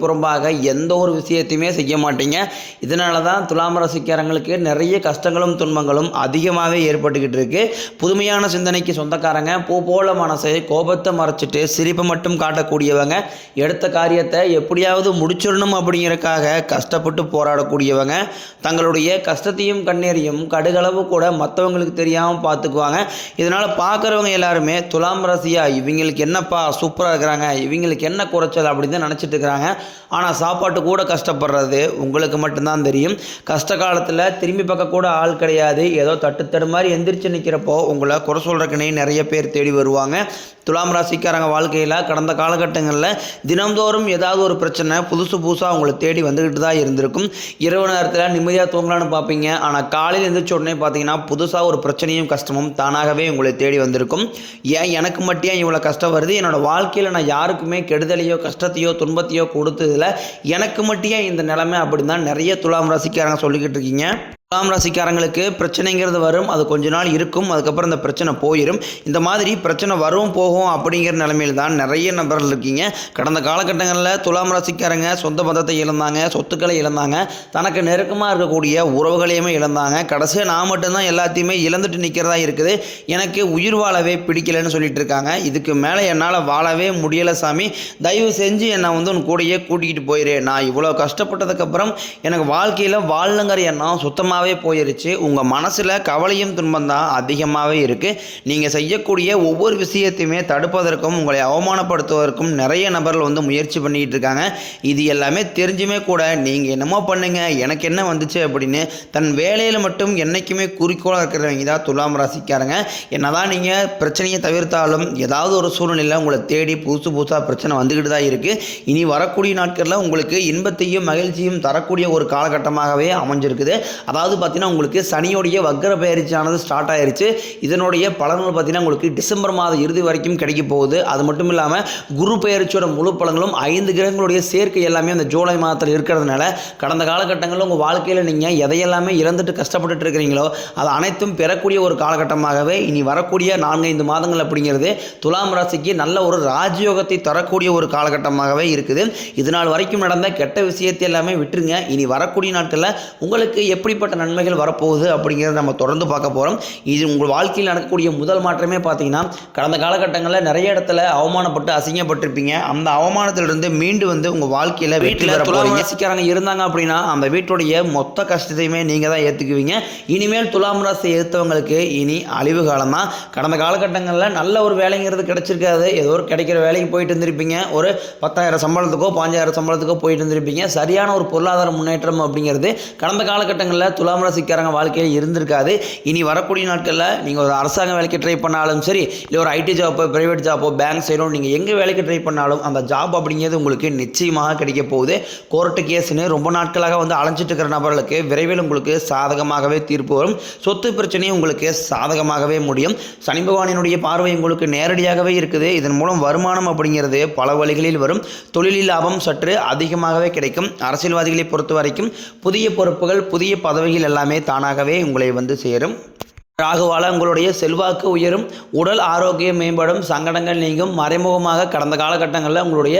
புறம்பாக எந்த ஒரு விஷயத்தையுமே செய்ய மாட்டீங்க. இதனால தான் துலாம் ராசிக்காரங்களுக்கு நிறைய கஷ்டங்களும் துன்பங்களும் அதிகமாகவே ஏற்பட்டுக்கிட்டு இருக்கு. புதுமையான சிந்தனைக்கு சொந்தக்காரங்க பூ போல மனசை கோபத்தை மறைச்சிட்டு சிரிப்பை மட்டும் காட்டக்கூடியவங்க எடுத்த காரியத்தை எப்படியாவது முடிச்சிடணும் அப்படிங்கிறக்காக கஷ்டப்பட்டு போராடக்கூடியவங்க. தங்களுடைய கஷ்டத்தையும் கண்ணீரையும் கடுகளவு கூட மற்றவங்களுக்கு தெரியாமல் பார்த்துக்குவாங்க இதனால் பார்க்குறவங்க எல்லாருமே துலாம் ராசியாக இவங்களுக்கு என்னப்பா சூப்பராக இருக்கிறாங்க இவங்களுக்கு என்ன குறைச்சல் அப்படின்னு நினச்சிட்டு இருக்கிறாங்க. ஆனால் சாப்பாட்டு கூட கஷ்டப்படுறது உங்களுக்கு மட்டும்தான் தெரியும். கஷ்ட காலத்தில் திரும்பி பார்க்க கூட ஆள் கிடையாது. ஏதோ தட்டுத்தடு மாதிரி எந்திரிச்சு நிற்கிறப்போ உங்களை குறை சொல்கிறக்குனே நிறைய பேர் தேடி வருவாங்க. துலாம் ராசிக்காரங்க வாழ்க்கையில் கடந்த காலகட்டங்களில் தினந்தோறும் ஏதாவது ஒரு பிரச்சனை புதுசு புதுசாக உங்களை தேடி வந்துக்கிட்டு தான் இருந்திருக்கும். இரவு நேரத்தில் நிம்மதியாக தூங்கலான்னு பார்ப்பீங்க. ஆனால் காலையில் எழுந்திரிச்ச உடனே பார்த்தீங்கன்னா புதுசாக ஒரு பிரச்சனையும் கஷ்டமும் தானாகவே உங்களை தேடி வந்திருக்கும். ஏன் எனக்கு மட்டும் ஏன் இவ்வளோ கஷ்டம் வருது? என்னோடய வாழ்க்கையில் நான் யாருக்குமே கெடுதலையோ கஷ்டத்தையோ துன்பத்தையோ கொடுத்ததில்ல. எனக்கு மட்டும் ஏன் இந்த நிலைமை அப்படின்னு தான் நிறைய துலாம் ராசிக்காரங்க சொல்லிக்கிட்டு இருக்கீங்க. துலாம் ராசிக்காரங்களுக்கு பிரச்சனைங்கிறது வரும் அது கொஞ்ச நாள் இருக்கும் அதுக்கப்புறம் இந்த பிரச்சனை போயிடும் இந்த மாதிரி பிரச்சனை வரும் போகும் அப்படிங்கிற நிலைமையில் தான் நிறைய நபர்கள் இருக்கீங்க. கடந்த காலகட்டங்களில் துலாம் ராசிக்காரங்க சொந்த பந்தத்தை இழந்தாங்க சொத்துக்களை இழந்தாங்க தனக்கு நெருக்கமாக இருக்கக்கூடிய உறவுகளையுமே இழந்தாங்க. கடைசியாக நான் மட்டும்தான் எல்லாத்தையுமே இழந்துட்டு நிற்கிறதா இருக்குது. எனக்கு உயிர் வாழவே பிடிக்கலைன்னு சொல்லிட்டு இருக்காங்க. இதுக்கு மேலே என்னால் வாழவே முடியலை சாமி. தயவு செஞ்சு என்னை வந்து உன் கூடயே கூட்டிகிட்டு போயிரு. நான் இவ்வளோ கஷ்டப்பட்டதுக்கப்புறம் எனக்கு வாழ்க்கையில் வாழணுங்கிற எண்ணம் சுத்தமாக அதிகமாகவே போயிருச்சு. உங்கள் மனசில் கவலையும் துன்பம் தான் அதிகமாகவே இருக்குது நீங்கள் செய்யக்கூடிய ஒவ்வொரு விஷயத்தையுமே தடுப்பதற்கும் உங்களை அவமானப்படுத்துவதற்கும் நிறைய நபர்கள் வந்து முயற்சி பண்ணிக்கிட்டு இருக்காங்க. இது எல்லாமே தெரிஞ்சுமே கூட நீங்கள் என்னமோ பண்ணுங்கள் எனக்கு என்ன வந்துச்சு அப்படின்னு தன் வேலையில் மட்டும் என்றைக்குமே குறிக்கோளாக இருக்கிறவங்க தான் துலாம் ராசிக்காரங்க. என்னதான் நீங்கள் பிரச்சனையை தவிர்த்தாலும் ஏதாவது ஒரு சூழ்நிலையில் உங்களை தேடி புதுசு புதுசாக பிரச்சனை வந்துக்கிட்டு தான் இருக்குது இனி வரக்கூடிய நாட்களில் உங்களுக்கு இன்பத்தையும் மகிழ்ச்சியும் தரக்கூடிய ஒரு காலகட்டமாகவே அமைஞ்சிருக்குது. அதாவது பார்த்தீங்கன்னா உங்களுக்கு சனியோடைய வக்கர பயிற்சியானது ஸ்டார்ட் ஆயிருச்சு. இதனுடைய பலன்கள் பார்த்தீங்கன்னா உங்களுக்கு டிசம்பர் மாத இறுதி வரைக்கும் கிடைக்க போகுது. அது மட்டும் இல்லாமல் குரு பயிற்சியோட முழு பலன்களும் ஐந்து கிரகங்களுடைய சேர்க்கை எல்லாமே அந்த ஜூலை மாதத்தில் இருக்கிறதுனால கடந்த காலகட்டங்களில் உங்கள் வாழ்க்கையில் நீங்கள் எதையெல்லாமே இழந்துட்டு கஷ்டப்பட்டுட்டு இருக்கிறீங்களோ அது அனைத்தும் பெறக்கூடிய ஒரு காலகட்டமாகவே இனி வரக்கூடிய நான்கைந்து மாதங்கள் அப்படிங்கிறது துலாம் ராசிக்கு நல்ல ஒரு ராஜயோகத்தை தரக்கூடிய ஒரு காலகட்டமாகவே இருக்குது. இது நாள் வரைக்கும் நடந்த கெட்ட விஷயத்தை எல்லாமே விட்டுருங்க. இனி வரக்கூடிய நாட்களில் உங்களுக்கு எப்படிப்பட்ட நன்மைகள் வரப்போகுது அப்படிங்கிறத நம்ம தொடர்ந்து பார்க்க போகிறோம் இது உங்கள் வாழ்க்கையில் நடக்கக்கூடிய முதல் மாற்றமே பார்த்தீங்கன்னா கடந்த காலகட்டங்களில் நிறைய இடத்துல அவமானப்பட்டு அசிங்கப்பட்டிருப்பீங்க. அந்த அவமானத்திலிருந்து மீண்டு வந்து உங்கள் வாழ்க்கையில் வீட்டில் ராசிக்காரங்க இருந்தாங்க அப்படின்னா அந்த வீட்டுடைய மொத்த கஷ்டத்தையுமே நீங்கள் தான் ஏற்றுக்குவீங்க இனிமேல் துலாம் ராசி எடுத்தவங்களுக்கு இனி அழிவு காலம் தான் கடந்த காலகட்டங்களில் நல்ல ஒரு வேலைங்கிறது கிடைச்சிருக்காது. ஏதோ ஒரு கிடைக்கிற வேலைக்கு போயிட்டு இருந்திருப்பீங்க. ஒரு பத்தாயிரம் சம்பளத்துக்கோ பாஞ்சாயிரம் சம்பளத்துக்கோ போயிட்டு இருந்திருப்பீங்க. சரியான ஒரு பொருளாதார முன்னேற்றம் அப்படிங்கிறது கடந்த காலகட்டங்களில் துலாம் ராசிக்காரங்க வாழ்க்கையில் இருந்திருக்காது. இனி வரக்கூடிய நாட்களில் நீங்கள் ஒரு அரசாங்க வேலைக்கு ட்ரை பண்ணாலும் சரி இல்லை ஒரு ஐடி ஜாப்போ ப்ரைவேட் ஜாப்போ பேங்க் சைடோ நீங்கள் எங்கே வேலைக்கு ட்ரை பண்ணாலும் அந்த ஜாப் அப்படிங்கிறது உங்களுக்கு நிச்சயமாக கிடைக்க போகுது. கோர்ட்டு கேஸ்னு ரொம்ப நாட்களாக வந்து அலைஞ்சிட்டு இருக்கிற நபர்களுக்கு விரைவில் உங்களுக்கு சாதகமாகவே தீர்ப்பு வரும். சொத்து பிரச்சனையும் உங்களுக்கு சாதகமாகவே முடியும். சனி பகவானினுடைய பார்வை உங்களுக்கு நேரடியாகவே இருக்குது. இதன் மூலம் வருமானம் அப்படிங்கிறது பல வழிகளில் வரும். தொழிலில் லாபம் சற்று அதிகமாகவே கிடைக்கும். அரசியல்வாதிகளை பொறுத்த வரைக்கும் புதிய பொறுப்புகள் புதிய பதவி பதவிகள் எல்லாமே தானாகவே உங்களை வந்து சேரும். ராகுவால உங்களுடைய செல்வாக்கு உயரும் உடல் ஆரோக்கியம் மேம்படும் சங்கடங்கள் நீங்கும். மறைமுகமாக கடந்த காலகட்டங்களில் உங்களுடைய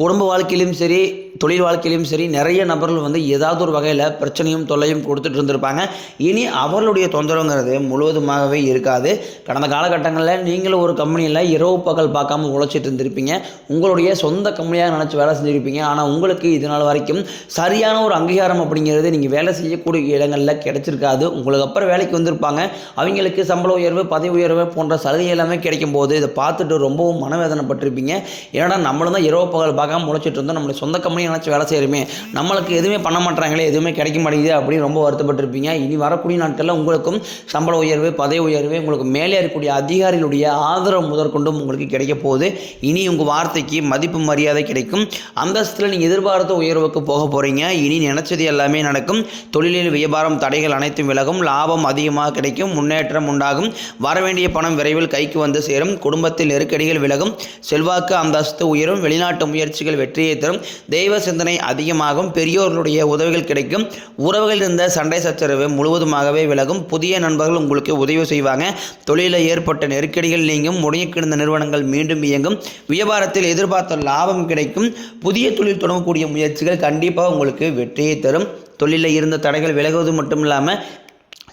குடும்ப வாழ்க்கையிலும் சரி தொழில் வாழ்க்கையிலும் சரி நிறைய நபர்கள் வந்து ஏதாவது ஒரு வகையில் பிரச்சனையும் தொல்லையும் கொடுத்துட்டு இருந்திருப்பாங்க. இனி அவர்களுடைய தொந்தரவுங்கிறது முழுவதுமாகவே இருக்காது. கடந்த காலகட்டங்களில் நீங்களும் ஒரு கம்பெனியில் இரவு பகல் பார்க்காம உழைச்சிட்டு இருந்திருப்பீங்க. உங்களுடைய சொந்த கம்பெனியாக நினச்சி வேலை செஞ்சுருப்பீங்க. ஆனால் உங்களுக்கு இது நாள் வரைக்கும் சரியான ஒரு அங்கீகாரம் அப்படிங்கிறது நீங்கள் வேலை செய்யக்கூடிய இடங்களில் கிடைச்சிருக்காது. உங்களுக்கு அப்புறம் வேலைக்கு வந்திருப்பாங்க. அவங்களுக்கு சம்பள உயர்வு பதவி உயர்வு போன்ற சலுகை எல்லாமே கிடைக்கும் போது இதை பார்த்துட்டு ரொம்பவும் மனவேதனைப்பட்டிருப்பீங்க. ஏன்னா நம்மளும் தான் இரவு பகல் பார்க்காம முளைச்சிட்டு இருந்தோம். நம்மளுடைய சொந்த கம்பெனி நினச்சி வேலை செய்கிறோமே நம்மளுக்கு எதுவுமே பண்ண மாட்டாங்களே எதுவுமே கிடைக்க மாட்டேங்குது அப்படின்னு ரொம்ப வருத்தப்பட்டிருப்பீங்க. இனி வரக்கூடிய நாட்களில் உங்களுக்கும் சம்பள உயர்வு பதவி உயர்வு உங்களுக்கு மேலே இருக்கக்கூடிய அதிகாரிகளுடைய ஆதரவு முதற்கொண்டும் உங்களுக்கு கிடைக்க போகுது. இனி உங்கள் வார்த்தைக்கு மதிப்பு மரியாதை கிடைக்கும். அந்தஸ்தில் நீங்கள் எதிர்பார்த்த உயர்வுக்கு போக போகிறீங்க இனி நினச்சது எல்லாமே நடக்கும். தொழிலில் வியாபாரம் தடைகள் அனைத்தும் விலகும். லாபம் அதிகமாக கிடைக்கும். முன்னேற்றம் உண்டாகும். வரவேண்டிய பணம் விரைவில் கைக்கு வந்து சேரும். குடும்பத்தில் நெருக்கடிகள் விலகும். செல்வாக்கு அந்தஸ்து உயரும். வெளிநாட்டு முயற்சிகள் வெற்றியை தரும். தெய்வ சிந்தனை அதிகமாகும் பெரியோர்களுடைய உதவிகள் கிடைக்கும். உறவுகளில் இருந்த சண்டை சச்சரவு முழுவதுமாகவே விலகும். புதிய நண்பர்கள் உங்களுக்கு உதவி செய்வாங்க. தொழிலில் ஏற்பட்ட நெருக்கடிகள் நீங்கும். முடங்கி கிடந்த நிறுவனங்கள் மீண்டும் இயங்கும். வியாபாரத்தில் எதிர்பார்த்த லாபம் கிடைக்கும். புதிய தொழில் தொடங்கக்கூடிய முயற்சிகள் கண்டிப்பாக உங்களுக்கு வெற்றியை தரும். தொழிலில் இருந்த தடைகள் விலகுவது மட்டும் இல்லாமல்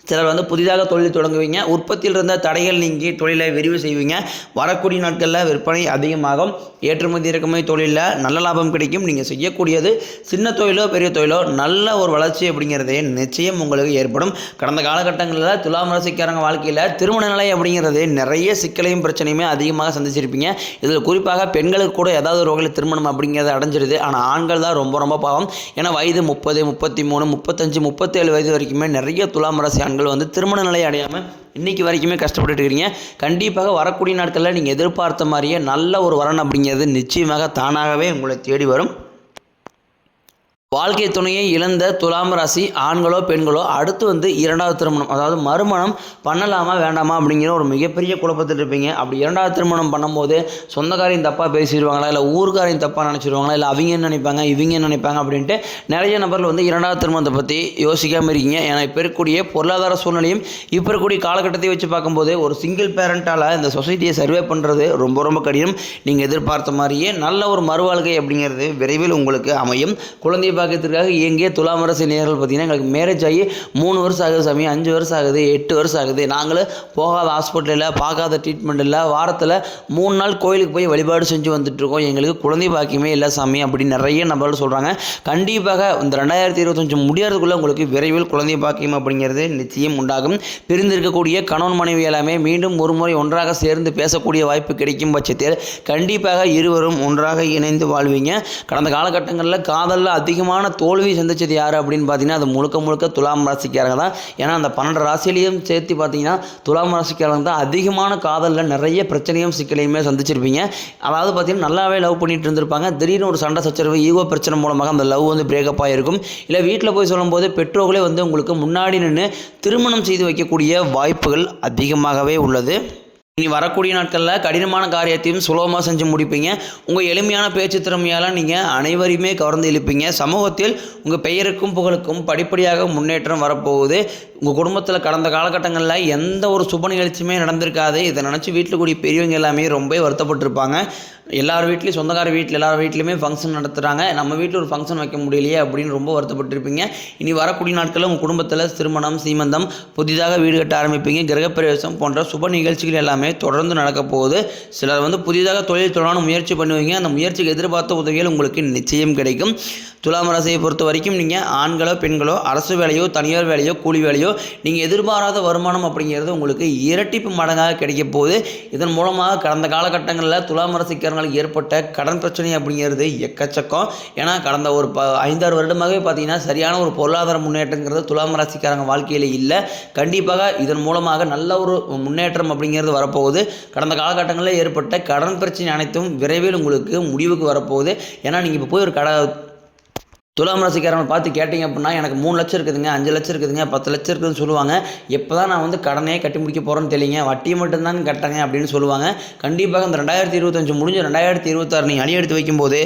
சிலர் வந்து புதிதாக தொழில் தொடங்குவீங்க. உற்பத்தியில் இருந்த தடைகள் நீங்கி தொழிலை விரிவு செய்வீங்க. வரக்கூடிய நாட்களில் விற்பனை அதிகமாகும். ஏற்றுமதி இறக்குமதி தொழிலில் நல்ல லாபம் கிடைக்கும். நீங்கள் செய்யக்கூடியது சின்ன தொழிலோ பெரிய தொழிலோ நல்ல ஒரு வளர்ச்சி அப்படிங்கிறதே நிச்சயம் உங்களுக்கு ஏற்படும். கடந்த காலகட்டங்களில் துலாம் ராசிக்காரங்க வாழ்க்கையில் திருமண நிலை அப்படிங்கிறது நிறைய சிக்கலையும் பிரச்சனையுமே அதிகமாக சந்திச்சிருப்பீங்க. இதில் குறிப்பாக பெண்களுக்கு கூட ஏதாவது ரோகில் திருமணம் அப்படிங்கிறது அடைஞ்சிருது. ஆனால் ஆண்கள் தான் ரொம்ப ரொம்ப பாவம். ஏன்னா வயது முப்பது முப்பத்தி மூணு முப்பத்தஞ்சு முப்பத்தேழு வயது வரைக்குமே நிறைய துலாம் ராசி ஆண்கள் வந்து திருமண நிலை அடையாமல் இன்றைக்கி வரைக்குமே கஷ்டப்பட்டுட்டு இருக்கிறீங்க கண்டிப்பாக வரக்கூடிய நாட்களில் நீங்கள் எதிர்பார்த்த மாதிரியே நல்ல ஒரு வரன் அப்படிங்கிறது நிச்சயமாக தானாகவே உங்களை தேடி வரும். வாழ்க்கை துணையை இழந்த துலாம் ராசி ஆண்களோ பெண்களோ அடுத்து வந்து இரண்டாவது திருமணம் அதாவது மறுமணம் பண்ணலாமா வேண்டாமா அப்படிங்கிற ஒரு மிகப்பெரிய குழப்பத்தில் இருப்பீங்க. அப்படி இரண்டாவது திருமணம் பண்ணும்போது சொந்தக்காரையும் தப்பாக பேசிடுவாங்களா இல்லை ஊருக்காரையும் தப்பாக நினச்சிடுவாங்களா இல்லை அவங்க என்ன நினைப்பாங்க இவங்க என்ன நினைப்பாங்க அப்படின்ட்டு நிறைய நபர்கள் வந்து இரண்டாவது திருமணத்தை பற்றி யோசிக்காமல் இருக்கீங்க. ஏன்னா இப்போ இருக்கக்கூடிய பொருளாதார சூழ்நிலையும் இப்போ இருக்கக்கூடிய காலகட்டத்தை வச்சு பார்க்கும்போது ஒரு சிங்கிள் பேரண்ட்டால் இந்த சொசைட்டியை சர்வே பண்ணுறது ரொம்ப ரொம்ப கடினம். நீங்கள் எதிர்பார்த்த மாதிரியே நல்ல ஒரு மறுவாழ்க்கை அப்படிங்கிறது விரைவில் உங்களுக்கு அமையும். குழந்தை பாக்கியத்திற்காக எங்கே துலாம் ராசி நேர்கள் பார்த்தீங்கன்னா எங்களுக்கு மேரேஜ் ஆகி மூணு வருஷம் ஆகுது சாமி அஞ்சு வருஷம் ஆகுது எட்டு வருஷம் ஆகுது. நாங்களும் போகாத ஹாஸ்பிட்டலில் பார்க்காத ட்ரீட்மெண்ட் இல்லை வாரத்தில் மூணு நாள் கோயிலுக்கு போய் வழிபாடு செஞ்சு வந்துட்டுருக்கோம் எங்களுக்கு குழந்தை பாக்கியமே இல்லை சாமி அப்படின்னு நிறைய நபர்கள் சொல்கிறாங்க கண்டிப்பாக இந்த ரெண்டாயிரத்தி இருபத்தஞ்சு முடியறதுக்குள்ளே உங்களுக்கு விரைவில் குழந்தை பாக்கியம் அப்படிங்கிறது நிச்சயம் உண்டாகும். பிரிந்திருக்கக்கூடிய கணவன் மனைவி எல்லாமே மீண்டும் ஒரு முறை ஒன்றாக சேர்ந்து பேசக்கூடிய வாய்ப்பு கிடைக்கும் பட்சத்தில் கண்டிப்பாக இருவரும் ஒன்றாக இணைந்து வாழ்வீங்க. கடந்த காலகட்டங்களில் காதலில் அதிகம் அதிகமான தோல்வி சந்திச்சது யார் அப்படின்னு பார்த்தீங்கன்னா அது முழுக்க முழுக்க துலாம் ராசிக்காரங்க தான். ஏன்னா அந்த பன்னெண்டு ராசிலையும் சேர்த்து பார்த்தீங்கன்னா துலாம் ராசிக்காரங்க தான் அதிகமான காதலில் நிறைய பிரச்சனையும் சிக்கலையுமே சந்திச்சிருப்பீங்க. அதாவது பார்த்தீங்கன்னா நல்லாவே லவ் பண்ணிட்டு இருந்திருப்பாங்க. திடீர்னு ஒரு சண்டை சச்சரவு ஈகோ பிரச்சனை மூலமாக அந்த லவ் வந்து பிரேக்கப் ஆகிருக்கும் இல்லை வீட்டில் போய் சொல்லும்போது பெற்றோர்களே வந்து உங்களுக்கு முன்னாடி நின்று திருமணம் செய்து வைக்கக்கூடிய வாய்ப்புகள் அதிகமாகவே உள்ளது. இனி வரக்கூடிய நாட்களில் கடினமான காரியத்தையும் சுலபமாக செஞ்சு முடிப்பீங்க. உங்கள் எளிமையான பேச்சு திறமையால் நீங்கள் அனைவரையுமே கவர்ந்து இழுப்பீங்க. சமூகத்தில் உங்கள் பெயருக்கும் புகழுக்கும் படிப்படியாக முன்னேற்றம் வரப்போகுது. உங்கள் குடும்பத்தில் கடந்த காலகட்டங்களில் எந்த ஒரு சுப நிகழ்ச்சியுமே நடந்திருக்காது. இதை நினச்சி வீட்டில் கூடிய பெரியவங்க எல்லாமே ரொம்ப வருத்தப்பட்டிருப்பாங்க. எல்லார் வீட்லேயும் சொந்தக்கார வீட்டில் எல்லார் வீட்லேயுமே ஃபங்க்ஷன் நடத்துகிறாங்க நம்ம வீட்டில் ஒரு ஃபங்க்ஷன் வைக்க முடியலையே அப்படின்னு ரொம்ப வருத்தப்பட்டிருப்பீங்க. இனி வரக்கூடிய நாட்களில் உங்கள் குடும்பத்தில் திருமணம் சீமந்தம் புதிதாக வீடு கட்ட ஆரம்பிப்பீங்க. கிரகப்பிரவேசம் போன்ற சுப நிகழ்ச்சிகள் எல்லாமே தொடர்ந்து நடக்க போகுது. சிலர் வந்து புதிதாக தொழில் தொடரான முயற்சி பண்ணுவீங்க. அந்த முயற்சிக்கு எதிர்பார்த்த உதவிகள் உங்களுக்கு நிச்சயம் கிடைக்கும். துலாம் ராசியை பொறுத்த வரைக்கும் நீங்கள் ஆண்களோ பெண்களோ அரசு வேலையோ தனியார் வேலையோ கூலி வேலையோ நீங்கள் எதிர்பாராத வருமானம் அப்படிங்கிறது உங்களுக்கு இரட்டிப்பு மடங்காக கிடைக்க போகுது. இதன் மூலமாக கடந்த காலகட்டங்களில் துலாம் ராசிக்காரங்களுக்கு ஏற்பட்ட கடன் பிரச்சனை அப்படிங்கிறது எக்கச்சக்கம். ஏன்னா கடந்த ஒரு ப ஐந்தாறு வருடமாகவே பார்த்தீங்கன்னா சரியான ஒரு பொருளாதார முன்னேற்றங்கிறது துலாம் ராசிக்காரங்க வாழ்க்கையில் இல்லை. கண்டிப்பாக இதன் மூலமாக நல்ல ஒரு முன்னேற்றம் அப்படிங்கிறது வரப்போகுது. கடந்த காலகட்டங்களில் ஏற்பட்ட கடன் பிரச்சனை அனைத்தும் விரைவில் உங்களுக்கு முடிவுக்கு வரப்போகுது. ஏன்னா நீங்கள் இப்போ போய் ஒரு கடை துலாம் ராசிக்காரங்களை பார்த்து கேட்டிங்க அப்படின்னா எனக்கு மூணு லட்சம் இருக்குதுங்க அஞ்சு லட்சம் இருக்குதுங்க பத்து லட்சம் இருக்குதுன்னு சொல்லுவாங்க. எப்போ தான் நான் வந்து கடனே கட்டி முடிக்க போகிறேன்னு தெரியல வட்டி மட்டும்தான் கட்டங்க அப்படின்னு சொல்லுவாங்க. கண்டிப்பாக இந்த ரெண்டாயிரத்தி இருபத்தஞ்சு முடிஞ்சு ரெண்டாயிரத்தி இருபத்தாறு நீங்கள் அணி எடுத்து வைக்கும்போது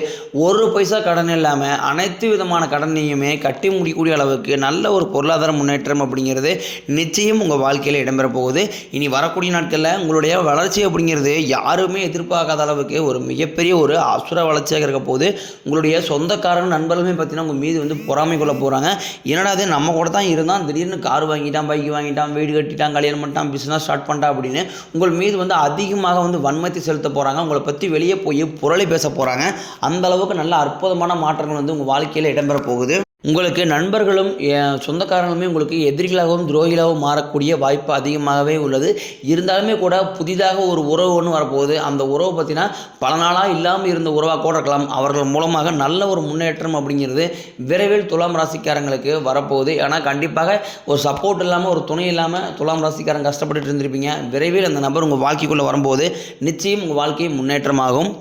ஒரு பைசா கடன் இல்லாமல் அனைத்து விதமான கடனையுமே கட்டி முடிக்கக்கூடிய அளவுக்கு நல்ல ஒரு பொருளாதார முன்னேற்றம் அப்படிங்கிறது நிச்சயம் உங்கள் வாழ்க்கையில் இடம்பெற போகுது. இனி வரக்கூடிய நாட்களில் உங்களுடைய வளர்ச்சி அப்படிங்கிறது யாருமே எதிர்பார்க்காத அளவுக்கு ஒரு மிகப்பெரிய ஒரு அசுர வளர்ச்சியாக இருக்க போகுது. உங்களுடைய சொந்தக்காரன் நண்பர்களுமே பார்த்தீங்கன்னா உங்கள் மீது வந்து பொறாமை கொள்ள போகிறாங்க என்னடா அது நம்ம கூட தான் இருந்தான் திடீர்னு கார் வாங்கிட்டான் பைக் வாங்கிட்டான் வீடு கட்டிட்டான் கல்யாணம் பண்ணிட்டான் பிஸ்னஸ் ஸ்டார்ட் பண்ணிட்டான் அப்படின்னு உங்கள் மீது வந்து அதிகமாக வந்து வன்மத்தை செலுத்த போகிறாங்க உங்களை பற்றி வெளியே போய் புரளி பேச போகிறாங்க அந்த அளவுக்கு நல்ல அற்புதமான மாற்றங்கள் வந்து உங்கள் வாழ்க்கையில் இடம்பெற போகுது. உங்களுக்கு நண்பர்களும் சொந்தக்காரங்களுமே உங்களுக்கு எதிரிகளாகவும் துரோகிகளாகவும் மாறக்கூடிய வாய்ப்பு அதிகமாகவே உள்ளது. இருந்தாலுமே கூட புதிதாக ஒரு உறவு ஒன்று வரப்போகுது. அந்த உறவு பார்த்தீங்கன்னா பல நாளாக இல்லாமல் இருந்த உறவாக கூட இருக்கலாம். அவர்கள் மூலமாக நல்ல ஒரு முன்னேற்றம் அப்படிங்கிறது விரைவில் துலாம் ராசிக்காரங்களுக்கு வரப்போகுது. ஏன்னா கண்டிப்பாக ஒரு சப்போர்ட் இல்லாமல் ஒரு துணை இல்லாமல் துலாம் ராசிக்காரங்க கஷ்டப்பட்டுட்டு இருந்திருப்பீங்க. விரைவில் அந்த நபர் உங்கள் வாழ்க்கைக்குள்ளே வரும்போது நிச்சயம் உங்கள் வாழ்க்கை முன்னேற்றமாகும்.